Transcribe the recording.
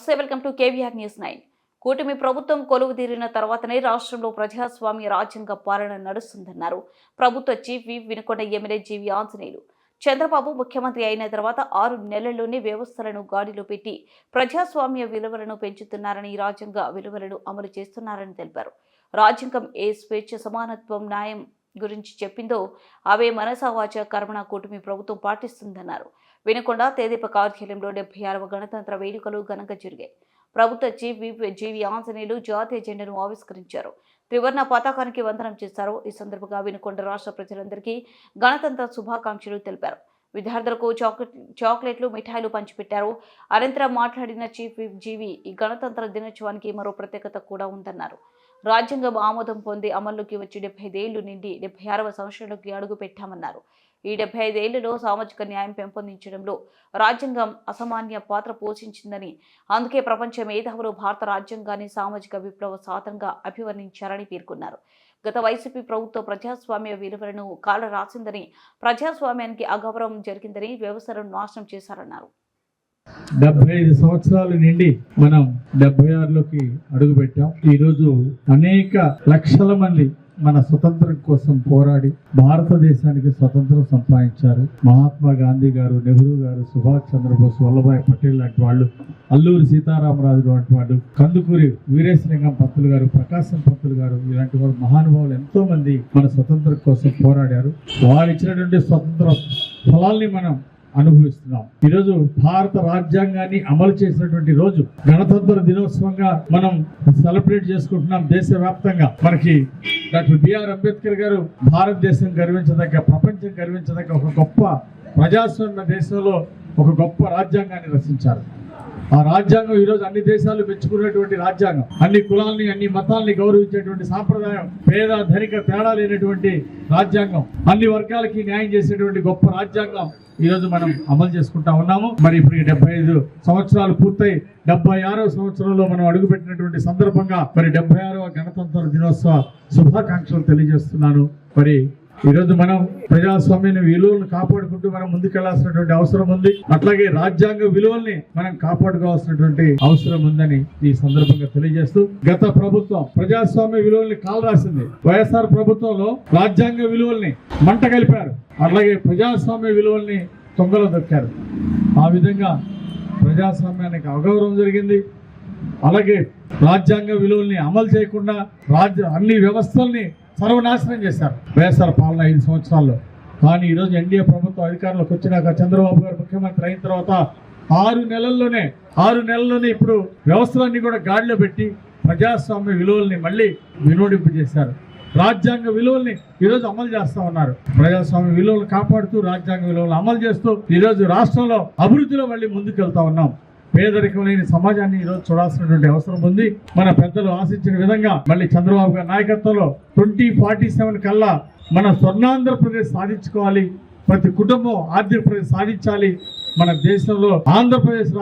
నమస్తే welcome to KVR news nine. కూటమి ప్రభుత్వం కొలువు తీరిన తర్వాతనే రాష్ట్రంలో ప్రజాస్వామ్య రాజ్యాంగ పాలన నడుస్తుందన్నారు. ప్రభుత్వ chief whip. Vinukonda MLA GV Anjaneyulu. Chandrababu ముఖ్యమంత్రి అయిన తర్వాత ఆరు నెలల్లోనే వ్యవస్థలను గాడిలో పెట్టి ప్రజాస్వామ్య విలువలను పెంచుతున్నారని రాజ్యాంగ విలువలను అమలు చేస్తున్నారని తెలిపారు. రాజ్యాంగం ఏ స్వేచ్ఛ సమానత్వం న్యాయం గురించి చెప్పిందో అవే మనసావాచ కర్మణ కూటమి ప్రభుత్వం పాటిస్తుందన్నారు. వినకొండ తేదీప కార్యాలయంలో డెబ్బై ఆరవ గణతంత్ర వేడుకలు ఘనంగా జరిగాయి. ప్రభుత్వ చీఫ్ విప్ జీవి ఆంజనేయులు జాతీయ జెండాను ఆవిష్కరించారు. త్రివర్ణ పతాకానికి వందనం చేశారు. ఈ సందర్భంగా వినుకొండ రాష్ట్ర ప్రజలందరికీ గణతంత్ర శుభాకాంక్షలు తెలిపారు. విద్యార్థులకు చాక్లెట్ చాక్లెట్లు మిఠాయిలు పంచిపెట్టారు. అనంతరం మాట్లాడిన చీఫ్ విప్ జీవి ఈ గణతంత్ర దినోత్సవానికి మరో ప్రత్యేకత కూడా ఉందన్నారు. రాజ్యాంగం ఆమోదం పొంది అమల్లోకి వచ్చి డెబ్బై ఐదేళ్ళు నిండి డెబ్బై ఆరవ సంవత్సరంలోకి అడుగు పెట్టామన్నారు ఈ డెబ్బై ఐదేళ్ళలో సామాజిక న్యాయం పెంపొందించడంలో రాజ్యాంగం అసామాన్య పాత్ర పోషించిందని. అందుకే ప్రపంచ మేధావులు భారత రాజ్యాంగాన్ని సామాజిక విప్లవ సాధనంగా అభివర్ణించారని పేర్కొన్నారు. గత వైసీపీ ప్రభుత్వ ప్రజాస్వామ్య విలువలను కాల రాసిందని ప్రజాస్వామ్యానికి అగౌరవం జరిగిందని వ్యవస్థలను నాశనం చేశారన్నారు. డెబ్బై ఐదు సంవత్సరాలు నిండి మనం డెబ్బై ఆరులోకి అడుగు పెట్టాం అనేక లక్షల మంది మన స్వతంత్రం కోసం పోరాడి భారతదేశానికి స్వతంత్రం సంపాదించారు. మహాత్మా గాంధీ గారు నెహ్రూ గారు సుభాష్ చంద్రబోస్ వల్లభాయ్ పటేల్ లాంటి వాళ్ళు అల్లూరి సీతారామరాజు లాంటి వాళ్ళు కందుకూరి వీరేశలింగం పంతులు గారు ప్రకాశం పంతులు గారు ఇలాంటి వారు మహానుభావులు ఎంతో మంది మన స్వతంత్రం కోసం పోరాడారు. వారు ఇచ్చినటువంటి స్వతంత్ర ఫలాల్ని మనం అనుభవిస్తున్నాం. ఈరోజు భారత రాజ్యాంగాన్ని అమలు చేసినటువంటి రోజు గణతంత్ర దినోత్సవంగా మనం సెలబ్రేట్ చేసుకుంటున్నాం దేశవ్యాప్తంగా. మనకి డాక్టర్ బిఆర్ అంబేద్కర్ గారు భారతదేశం గర్వించదగ్గ ప్రపంచం గర్వించదగ్గ ఒక గొప్ప ప్రజాస్వామ్య దేశంలో ఒక గొప్ప రాజ్యాంగాన్ని రచించారు. ఆ రాజ్యాంగం ఈరోజు అన్ని దేశాలు మెచ్చుకున్నటువంటి రాజ్యాంగం. అన్ని కులాల్ని అన్ని మతాల్ని గౌరవించేటువంటి సాంప్రదాయం పేద ధనిక తేడా లేనటువంటి రాజ్యాంగం. అన్ని వర్గాలకి న్యాయం చేసేటువంటి గొప్ప రాజ్యాంగం ఈరోజు మనం అమలు చేసుకుంటా ఉన్నాము. మరి ఇప్పుడు ఈ డెబ్బై ఐదు సంవత్సరాలు పూర్తయి డెబ్బై ఆరో సంవత్సరంలో మనం అడుగుపెట్టినటువంటి సందర్భంగా మరి డెబ్బై ఆరవ గణతంత్ర దినోత్సవ శుభాకాంక్షలు తెలియజేస్తున్నాను. మరి ఈరోజు మనం ప్రజాస్వామ్య విలువలను కాపాడుకుంటూ మనం ముందుకెళ్ళాల్సినటువంటి అవసరం ఉంది. అట్లాగే రాజ్యాంగ విలువల్ని మనం కాపాడుకోవాల్సినటువంటి అవసరం ఉందని ఈ సందర్భంగా తెలియజేస్తూ గత ప్రభుత్వం ప్రజాస్వామ్య విలువల్ని కాలరాసింది వైఎస్ఆర్ ప్రభుత్వంలో రాజ్యాంగ విలువల్ని మంట కలిపారు. అలాగే ప్రజాస్వామ్య విలువల్ని తొంగలో దొక్కారు. ఆ విధంగా ప్రజాస్వామ్యానికి అగౌరవం జరిగింది. అలాగే రాజ్యాంగ విలువల్ని అమలు చేయకుండా రాజ్య అన్ని వ్యవస్థల్ని సర్వనాశనం చేశారు. వైఎస్ఆర్ పాలన ఐదు సంవత్సరాల్లో. కానీ ఈరోజు ఎన్డీఏ ప్రభుత్వం అధికారంలోకి వచ్చినాక చంద్రబాబు గారు ముఖ్యమంత్రి అయిన తర్వాత ఆరు నెలల్లోనే ఆరు నెలల్లోనే ఇప్పుడు వ్యవస్థలన్నీ కూడా గాడిలో పెట్టి ప్రజాస్వామ్య విలువల్ని మళ్ళీ వినోడింపు చేశారు. రాజ్యాంగ విలువల్ని ఈరోజు అమలు చేస్తా ఉన్నారు. ప్రజాస్వామ్య విలువలు కాపాడుతూ రాజ్యాంగ విలువలు అమలు చేస్తూ ఈరోజు రాష్ట్రంలో అభివృద్ధిలో మళ్ళీ ముందుకెళ్తా ఉన్నాం. పేదరికం లేని సమాజాన్ని ఈరోజు చూడాల్సినటువంటి అవసరం ఉంది. మన పెద్దలు ఆశించిన విధంగా మళ్ళీ చంద్రబాబు గారి నాయకత్వంలో ట్వంటీ ఫార్టీ సెవెన్ కల్లా మన స్వర్ణాంధ్రప్రదేశ్ సాధించుకోవాలి. ప్రతి కుటుంబం ఆంధ్రప్రదేశ్ సాధించాలి. మన దేశంలో ఆంధ్రప్రదేశ్